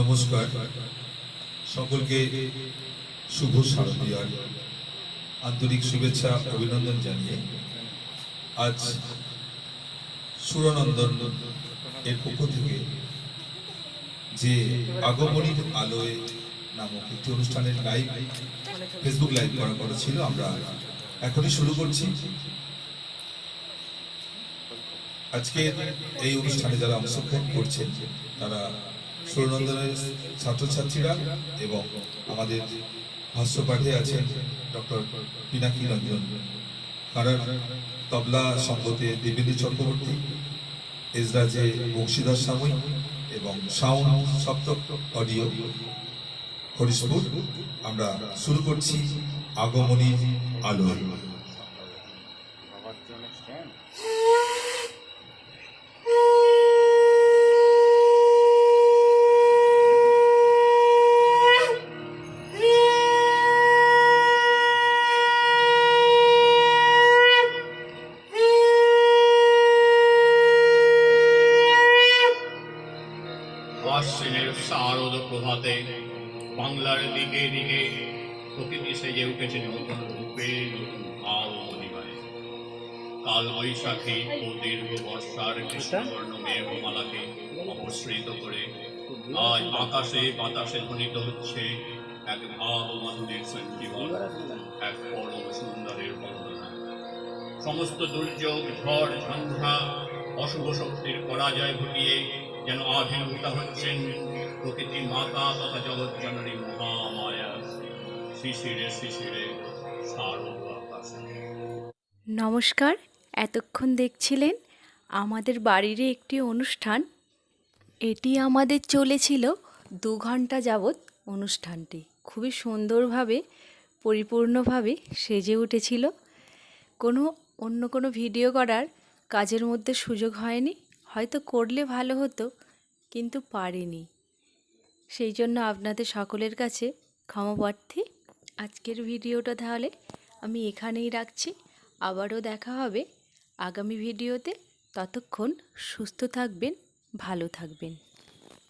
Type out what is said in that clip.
নমস্কার। সকলকে শুভ শারদীয়ার আন্তরিক শুভেচ্ছা, অভিনন্দন জানিয়ে আজ সুরানন্দন এর পক্ষ থেকে যে আগমনীর আলোয় নামক একটি অনুষ্ঠানের লাইভ ফেসবুক লাইভ করা করা ছিল, আমরা এখনই শুরু করছি। আজকে এই অনুষ্ঠানে যারা অংশগ্রহণ করছেন, তারা সুরনন্দনের ছাত্রছাত্রীরা এবং আমাদের ভাষ্যপাঠে আছেন ডক্টর পিনাকি রঞ্জন। কারার তবলা সঙ্গতে দেবেন্দ্র চক্রবর্তী, এজরাজে বংশীধর সাময়িক এবং সাউন্ড সপ্ত অডিও। হরিশপুর, আমরা শুরু করছি আগমনীর আলোয়। আশ্বিনের শারদ প্রভাতে বাংলার দিকে দিকে প্রকৃতি সেজে উঠেছে নতুন রূপে, নতুন ভাব মণিমায় কাল বৈশাখী ও দীর্ঘ বর্ষার কৃষ্ণবর্ণ মেঘমালাকে অপসৃত করে, আজ আকাশে বাতাসে ধ্বনিত হচ্ছে এক ভাব সঞ্জীবন, এক পরম সুন্দরের বন্দনা। সমস্ত দুর্যোগ, ঝড়, ঝঞ্ঝা, অশুভ শক্তির পরাজয় ঘটিয়ে যেন আবির্ভূতা হচ্ছেন প্রকৃতি মাতা তথা জগৎ জননী মহামায়া। শিশিরে শিশিরে নমস্কার, এতক্ষণ দেখছিলেন আমাদের বাড়িরই একটি অনুষ্ঠান। এটি আমাদের চলেছিল দু ঘণ্টা যাবৎ অনুষ্ঠানটি। খুবই সুন্দরভাবে, পরিপূর্ণভাবে সেজে উঠেছিল। কোনো, অন্য কোনো ভিডিও করার কাজের মধ্যে সুযোগ হয়নি। হয়তো করলে ভালো হতো। কিন্তু পারেনি। সেই জন্য আপনাদের সকলের কাছে ক্ষমাপ্রার্থী। আজকের ভিডিওটা তাহলে আমি এখানেই রাখছি। আবারও দেখা হবে আগামী ভিডিওতে। ততক্ষণ সুস্থ থাকবেন, ভালো থাকবেন।